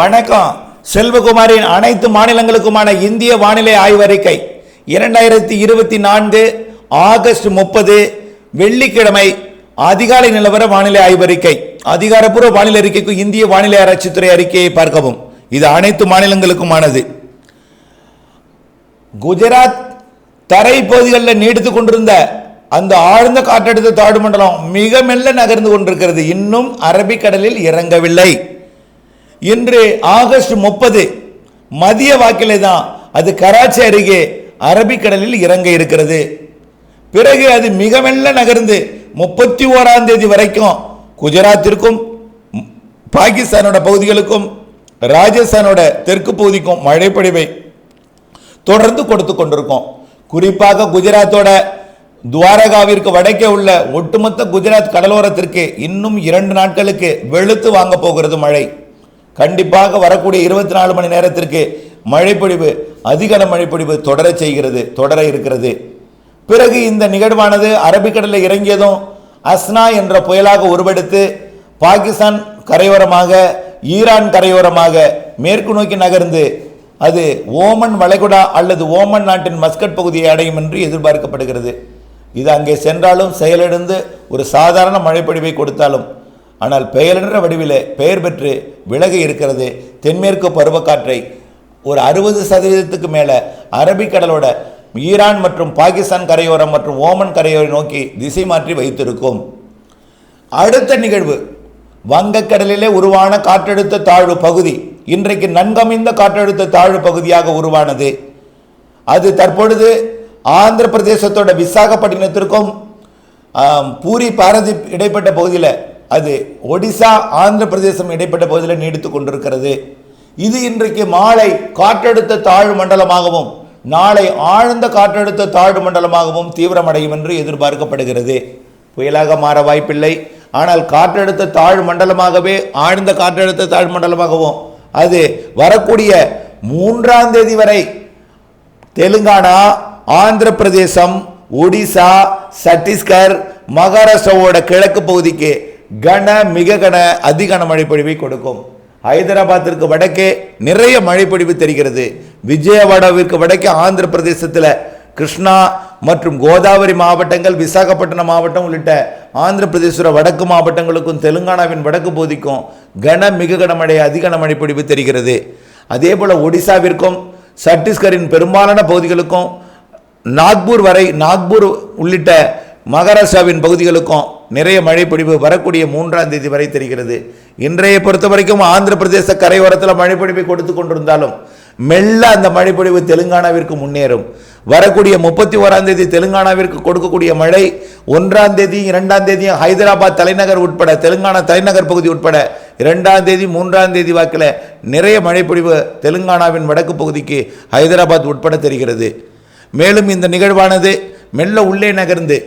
வணக்கம். செல்வகுமாரின் அனைத்து மாநிலங்களுக்குமான இந்திய வானிலை ஆய்வறிக்கை. இரண்டாயிரத்தி இருபத்தி நான்கு ஆகஸ்ட் முப்பது வெள்ளிக்கிழமை அதிகாலை நிலவர வானிலை ஆய்வறிக்கை. அதிகாரப்பூர்வ வானிலை அறிக்கைக்கு இந்திய வானிலை ஆராய்ச்சித்துறை அறிக்கையை பார்க்கவும். இது அனைத்து மாநிலங்களுக்குமானது. குஜராத் தரை பகுதிகளில் நீடித்துக் கொண்டிருந்த அந்த ஆழ்ந்த காற்றழுத்த தாழ்வு மண்டலம் மிக மெல்ல நகர்ந்து கொண்டிருக்கிறது. இன்னும் அரபிக்கடலில் இறங்கவில்லை. இன்று ஆகஸ்ட் முப்பது மதிய வாக்கிலே தான் அது கராச்சி அருகே அரபிக்கடலில் இறங்க இருக்கிறது. பிறகு அது மிக மெல்ல நகர்ந்து முப்பத்தி ஓராம் தேதி வரைக்கும் குஜராத்திற்கும் பாகிஸ்தானோட பகுதிகளுக்கும் ராஜஸ்தானோட தெற்கு பகுதிக்கும் மழைப்பொழிவை தொடர்ந்து கொடுத்து கொண்டிருக்கோம். குறிப்பாக குஜராத்தோட துவாரகாவிற்கு வடக்கே உள்ள ஒட்டுமொத்த குஜராத் கடலோரத்திற்கு இன்னும் இரண்டு நாட்களுக்கு வெளுத்து வாங்க போகிறது மழை. கண்டிப்பாக வரக்கூடிய இருபத்தி நாலு மணி நேரத்திற்கு மழைப்பொழிவு அதிகன மழைப்பொழிவு தொடரச் செய்கிறது தொடர இருக்கிறது. பிறகு இந்த நிகழ்வானது அரபிக்கடலில் இறங்கியதும் அஸ்னா என்ற புயலாக உருவெடுத்து பாகிஸ்தான் கரையோரமாக ஈரான் கரையோரமாக மேற்கு நோக்கி நகர்ந்து அது ஓமன் வளைகுடா அல்லது ஓமன் நாட்டின் மஸ்கட் பகுதியை அடையும் என்று எதிர்பார்க்கப்படுகிறது. இது அங்கே சென்றாலும் செயலிழந்து ஒரு சாதாரண மழைப்பொழிவை கொடுத்தாலும் ஆனால் பெயரின்ற வடிவிலே பெயர் பெற்று விலகி இருக்கிறது. தென்மேற்கு பருவக்காற்றை ஒரு அறுபது சதவீதத்துக்கு மேலே அரபிக்கடலோட ஈரான் மற்றும் பாகிஸ்தான் கரையோரம் மற்றும் ஓமன் கரையோரை நோக்கி திசை மாற்றி வைத்திருக்கும். அடுத்த நிகழ்வு வங்கக்கடலிலே உருவான காற்றழுத்த தாழ்வு பகுதி. இன்றைக்கு நன்கமைந்த காற்றழுத்த தாழ்வு பகுதியாக உருவானது. அது தற்பொழுது ஆந்திர பிரதேசத்தோட விசாகப்பட்டினத்திற்கும் பூரி பாரதி இடைப்பட்ட பகுதியில் அது ஒடிசா ஆந்திர பிரதேசம் இடைப்பட்ட பகுதியில் நீடித்து கொண்டிருக்கிறது. இது இன்றைக்கு மாலை காற்றழுத்த தாழ்வு மண்டலமாகவும் நாளை ஆழ்ந்த காற்றழுத்த தாழ்வு மண்டலமாகவும் தீவிரமடையும் என்று எதிர்பார்க்கப்படுகிறது. புயலாக மாற வாய்ப்பில்லை. ஆனால் காற்றழுத்த தாழ்வு மண்டலமாகவே ஆழ்ந்த காற்றழுத்த தாழ்வு மண்டலமாகவும் அது வரக்கூடிய மூன்றாம் தேதி வரை தெலுங்கானா ஆந்திர பிரதேசம் ஒடிசா சத்தீஸ்கர் மகாராஷ்டிராவோட கிழக்கு பகுதிக்கு கன மிக கன அதிகன மழைப்பொழிவை கொடுக்கும். ஹைதராபாத்திற்கு வடக்கே நிறைய மழைப்பொழிவு தெரிகிறது. விஜயவாடாவிற்கு வடக்கே ஆந்திர பிரதேசத்தில் கிருஷ்ணா மற்றும் கோதாவரி மாவட்டங்கள் விசாகப்பட்டினம் மாவட்டம் உள்ளிட்ட ஆந்திர பிரதேசோட வடக்கு மாவட்டங்களுக்கும் தெலுங்கானாவின் வடக்கு பகுதிக்கும் கன மிக கனமழை அதிக மழைப்பொழிவு தெரிகிறது. அதே போல் ஒடிசாவிற்கும் சத்தீஸ்கரின் பெரும்பாலான பகுதிகளுக்கும் நாக்பூர் வரை நாக்பூர் உள்ளிட்ட மகாராஷ்டிராவின் பகுதிகளுக்கும் நிறைய மழைப்பொழிவு வரக்கூடிய மூன்றாம் தேதி வரை தெரிகிறது. இன்றைய பொறுத்த வரைக்கும் ஆந்திர பிரதேச கரையோரத்தில் மழைப்பொழிவை கொடுத்து கொண்டிருந்தாலும் மெல்ல அந்த மழைப்பொழிவு தெலுங்கானாவிற்கு முன்னேறும். வரக்கூடிய முப்பத்தி ஓராம் தேதி தெலுங்கானாவிற்கு கொடுக்கக்கூடிய மழை ஒன்றாம் தேதி இரண்டாம் தேதியும் ஹைதராபாத் தலைநகர் உட்பட தெலுங்கானா தலைநகர் பகுதி உட்பட இரண்டாம் தேதி மூன்றாம் தேதி வாக்கில் நிறைய மழைப்பொழிவு தெலுங்கானாவின் வடக்கு பகுதிக்கு ஹைதராபாத் உட்பட தெரிகிறது. மேலும் இந்த நிகழ்வானது மெல்ல உள்ளே நகர்ந்து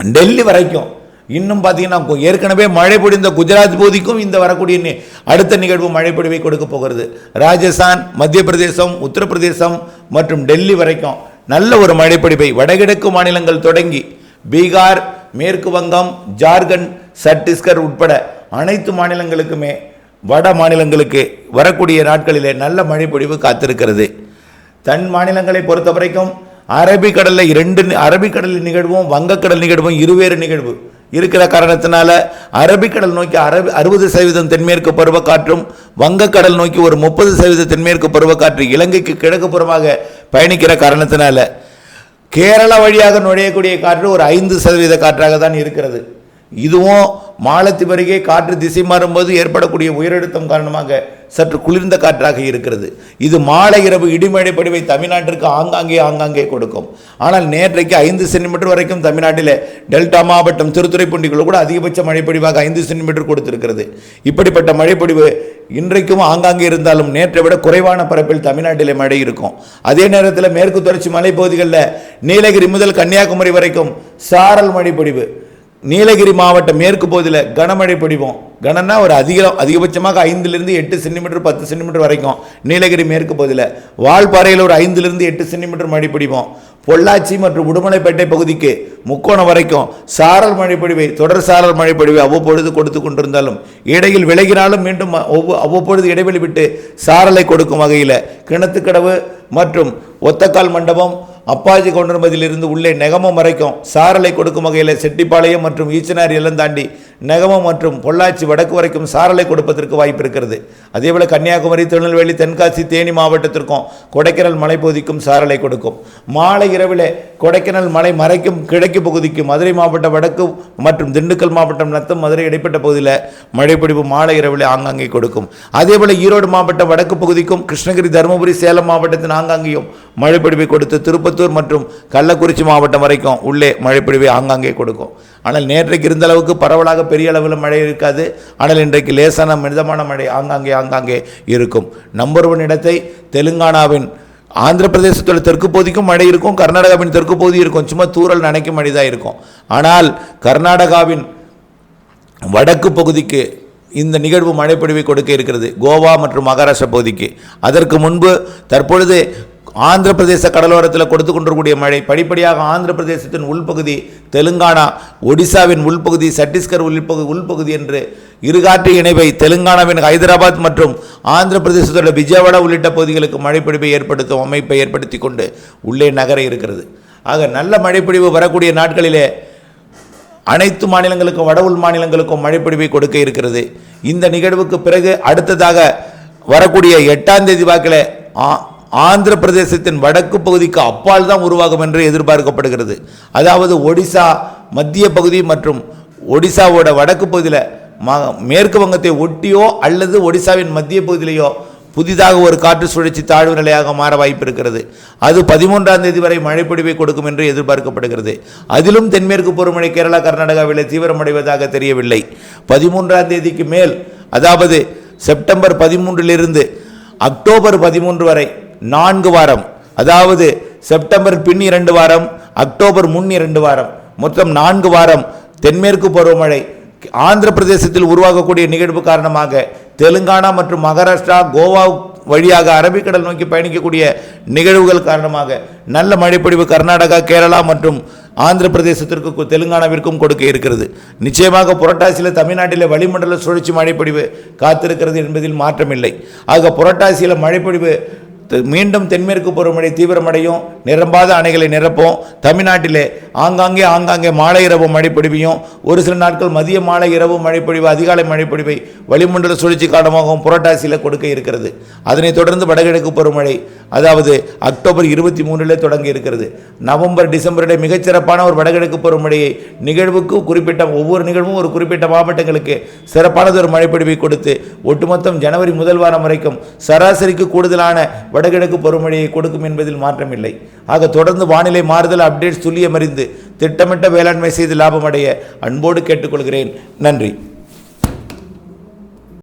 டெல்லி வரைக்கும் இன்னும் பார்த்தீங்கன்னா ஏற்கனவே மழை பொழிந்த குஜராத் பகுதிக்கும் இந்த வரக்கூடிய நி- அடுத்த நிகழ்வு மழை பொழிவை கொடுக்க போகிறது. ராஜஸ்தான் மத்திய பிரதேசம் உத்தரப்பிரதேசம் மற்றும் டெல்லி வரைக்கும் நல்ல ஒரு மழைப்பொழிவை வடகிழக்கு மாநிலங்கள் தொடங்கி பீகார் மேற்கு வங்கம் ஜார்க்கண்ட் சத்தீஸ்கர் உட்பட அனைத்து மாநிலங்களுக்குமே வட மாநிலங்களுக்கு வரக்கூடிய நாட்களிலே நல்ல மழைப்பொழிவு காத்திருக்கிறது. தன் மாநிலங்களை பொறுத்த வரைக்கும் அரபிக்கடலில் இரண்டு அரபிக்கடலில் நிகழ்வும் வங்கக்கடல் நிகழ்வும் இருவேறு நிகழ்வு. இருக்கிற காரணத்தினால அரபிக்கடல் நோக்கி அரபி அறுபது சதவீதம் தென்மேற்கு பருவக்காற்றும் வங்கக்கடல் நோக்கி ஒரு முப்பது சதவீத தென்மேற்கு பருவக்காற்று இலங்கைக்கு கிழக்கு புறமாக பயணிக்கிற காரணத்தினால கேரளா வழியாக நுழையக்கூடிய காற்று ஒரு ஐந்து சதவீத காற்றாக தான் இருக்கிறது. இதுவும் மாலத்தீவு அருகே காற்று திசை மாறும்போது ஏற்படக்கூடிய உயரழுத்தம் காரணமாக சற்று குளிர்ந்த காற்றாக இருக்கிறது. இது மாலை இரவு இடிமழை படிவை தமிழ்நாட்டிற்கு ஆங்காங்கே ஆங்காங்கே கொடுக்கும். ஆனால் நேற்றைக்கு ஐந்து சென்டிமீட்டர் வரைக்கும் தமிழ்நாட்டில் டெல்டா மாவட்டம் திருத்துறைப்பூண்டிக்குள்ள கூட அதிகபட்ச மழைப்பொடிவாக ஐந்து சென்டிமீட்டர் கொடுத்திருக்கிறது. இப்படிப்பட்ட மழைப்பொடிவு இன்றைக்கும் ஆங்காங்கே இருந்தாலும் நேற்றை விட குறைவான பரப்பில் தமிழ்நாட்டிலே மழை இருக்கும். அதே நேரத்தில் மேற்கு தொடர்ச்சி மலைப்பகுதிகளில் நீலகிரி முதல் கன்னியாகுமரி வரைக்கும் சாரல் மழைப்பொடிவு நீலகிரி மாவட்டம் மேற்கு பகுதியில் கனமழை பொழிவும் கனன்னா ஒரு அதிக அதிகபட்சமாக ஐந்துலேருந்து எட்டு சென்டிமீட்டர் பத்து சென்டிமீட்டர் வரைக்கும் நீலகிரி மேற்கு பகுதியில். வால்பாறையில் ஒரு ஐந்துலேருந்து எட்டு சென்டிமீட்டர் மழை பிடிப்போம் பொள்ளாச்சி மற்றும் உடுமலைப்பேட்டை பகுதிக்கு முக்கோணம் வரைக்கும் சாரல் மழைப்பொழிவை தொடர் சாரல் மழைப்பொழிவை அவ்வப்பொழுது கொடுத்து கொண்டிருந்தாலும் இடையில் விலகினாலும் மீண்டும் அவ்வப்பொழுது இடைவெளி விட்டு சாரலை கொடுக்கும் வகையில் கிணத்துக்கடவு மற்றும் ஒத்தக்கால் மண்டபம் அப்பாஜி கொண்டிருப்பதிலிருந்து உள்ளே நெகமம் வரைக்கும் சாரலை கொடுக்கும் வகையில் செட்டிப்பாளையம் மற்றும் ஈச்சனார் எல்லாம் தாண்டி நெகமம் மற்றும் பொள்ளாச்சி வடக்கு வரைக்கும் சாரலை கொடுப்பதற்கு வாய்ப்பு இருக்கிறது. அதேபோல் கன்னியாகுமரி திருநெல்வேலி தென்காசி தேனி மாவட்டத்திற்கும் கொடைக்கானல் மலைப்பகுதிக்கும் சாரலை கொடுக்கும். மாலை இரவிலே கொடைக்கானல் மலை மறைக்கும் கிழக்கு பகுதிக்கு மதுரை மாவட்ட வடக்கு மற்றும் திண்டுக்கல் மாவட்டம் நத்தம் மதுரை இடைப்பட்ட பகுதியில் மழைப்பிடிப்பு மாலை இரவிலே ஆங்காங்கே கொடுக்கும். அதேபோல் ஈரோடு மாவட்ட வடக்கு பகுதிக்கும் கிருஷ்ணகிரி தருமபுரி சேலம் மாவட்டத்தின் ஆங்காங்கேயும் மழைப்பிடிப்பை கொடுத்து திருப்பத்தூர் மற்றும் கள்ளக்குறிச்சி மாவட்டம் வரைக்கும் உள்ளே மழைப்பிடிவை ஆங்காங்கே கொடுக்கும். ஆனால் நேற்றைக்கு இருந்த அளவுக்கு பரவலாக பெரிய அளவில் மழை இருக்காது. ஆனால் இன்றைக்கு லேசான மிதமான மழை ஆங்காங்கே ஆங்காங்கே இருக்கும். நம்பர் ஒன் இடத்தை தெலுங்கானாவின் ஆந்திர பிரதேசத்தோட தெற்கு பகுதிக்கும் மழை இருக்கும் கர்நாடகாவின் தெற்கு பகுதி இருக்கும். சும்மா தூரல் நினைக்கும் மழை தான் இருக்கும். ஆனால் கர்நாடகாவின் வடக்கு பகுதிக்கு இந்த நிகழ்வு மழைப்பொழிவை கொடுக்க இருக்கிறது. கோவா மற்றும் மகாராஷ்டிரா பகுதிக்கு. அதற்கு முன்பு தற்பொழுது ஆந்திர பிரதேச கடலோரத்தில் கொடுத்து கொண்டிருக்கூடிய மழை படிப்படியாக ஆந்திர பிரதேசத்தின் உள்பகுதி தெலுங்கானா ஒடிசாவின் உள்பகுதி சத்தீஸ்கர் உள்பகுதி உள்பகுதி என்று இருகாற்று இணைவை தெலுங்கானாவின் ஹைதராபாத் மற்றும் ஆந்திர பிரதேசத்தோட விஜயவாடா உள்ளிட்ட பகுதிகளுக்கு மழைப்பிடிப்பை ஏற்படுத்தும் அமைப்பை ஏற்படுத்தி கொண்டு உள்ளே நகர இருக்கிறது. ஆக நல்ல மழைப்பிடிவு வரக்கூடிய நாட்களிலே அனைத்து மாநிலங்களுக்கும் வட உள் மாநிலங்களுக்கும் மழைப்பிடிவை கொடுக்க இருக்கிறது. இந்த நிகழ்வுக்கு பிறகு அடுத்ததாக வரக்கூடிய எட்டாம் தேதி வாக்கில் ஆ- ஆந்திர பிரதேசத்தின் வடக்கு பகுதிக்கு அப்பால் தான் உருவாகும் என்று எதிர்பார்க்கப்படுகிறது. அதாவது ஒடிசா மத்திய பகுதி மற்றும் ஒடிசாவோட வடக்கு பகுதியில் ம- மேற்கு வங்கத்தை ஒட்டியோ அல்லது ஒடிசாவின் மத்திய பகுதியிலேயோ புதிதாக ஒரு காற்று சுழற்சி தாழ்வு நிலையாக மாற வாய்ப்பு இருக்கிறது. அது பதிமூன்றாம் தேதி வரை மழைப்பொழிவை கொடுக்கும் என்று எதிர்பார்க்கப்படுகிறது. அதிலும் தென்மேற்கு பருவமழை கேரளா கர்நாடகாவில் தீவிரமடைவதாக தெரியவில்லை. பதிமூன்றாம் தேதிக்கு மேல் அதாவது செப்டம்பர் பதிமூன்றிலிருந்து அக்டோபர் பதிமூன்று வரை நான்கு வாரம். அதாவது செப்டம்பர் பின் இரண்டு வாரம் அக்டோபர் முன் இரண்டு வாரம். மொத்தம் நான்கு வாரம் தென்மேற்கு பருவமழை. ஆந்திர பிரதேசத்தில் உருவாகக்கூடிய நிகழ்வு காரணமாக தெலுங்கானா மற்றும் மகாராஷ்டிரா கோவா வழியாக அரபிக்கடல் நோக்கி பயணிக்கக்கூடிய நிகழ்வுகள் காரணமாக நல்ல மழைப்பொழிவு கர்நாடகா கேரளா மற்றும் ஆந்திர பிரதேசத்திற்கு தெலுங்கானாவிற்கும் கொடுக்க இருக்கிறது. நிச்சயமாக புரட்டாசியில் தமிழ்நாட்டில் வளிமண்டல சுழற்சி மழைப்பொழிவு காத்திருக்கிறது என்பதில் மாற்றமில்லை. ஆக புரட்டாசியில் மழைப்பொழிவு மீண்டும் தென்மேற்கு பருவமழை தீவிரமடையும் நிரம்பாத அணைகளை நிரப்போம் தமிழ்நாட்டிலே ஆங்காங்கே ஆங்காங்கே மாலை இரவு மழைப்பொழிவையும் ஒரு சில நாட்கள் மதிய மாலை இரவு மழைப்பொழிவு அதிகாலை மழைப்பொழிவை வளிமண்டல சுழற்சி காரணமாகவும் புரட்டாசியில் கொடுக்க இருக்கிறது. அதனைத் தொடர்ந்து வடகிழக்கு பருவமழை அதாவது அக்டோபர் இருபத்தி மூணிலே தொடங்கி இருக்கிறது. நவம்பர் டிசம்பரிலே மிகச்சிறப்பான ஒரு வடகிழக்கு பருவமழையை நிகழ்வுக்கு குறிப்பிட்ட ஒவ்வொரு நிகழ்வும் ஒரு குறிப்பிட்ட மாவட்டங்களுக்கு சிறப்பானது ஒரு மழைப்பொழிவை கொடுத்து ஒட்டுமொத்தம் ஜனவரி முதல் வாரம் வரைக்கும் சராசரிக்கு கூடுதலான வடகிழக்கு பருவமழையை கொடுக்கும் என்பதில் மாற்றமில்லை. ஆக தொடர்ந்து வானிலை மாறுதல் அப்டேட்ஸ் துல்லியமறிந்து திட்டமிட்ட வேளாண்மை செய்து லாபமடைய அன்போடு கேட்டுக்கொள்கிறேன். நன்றி.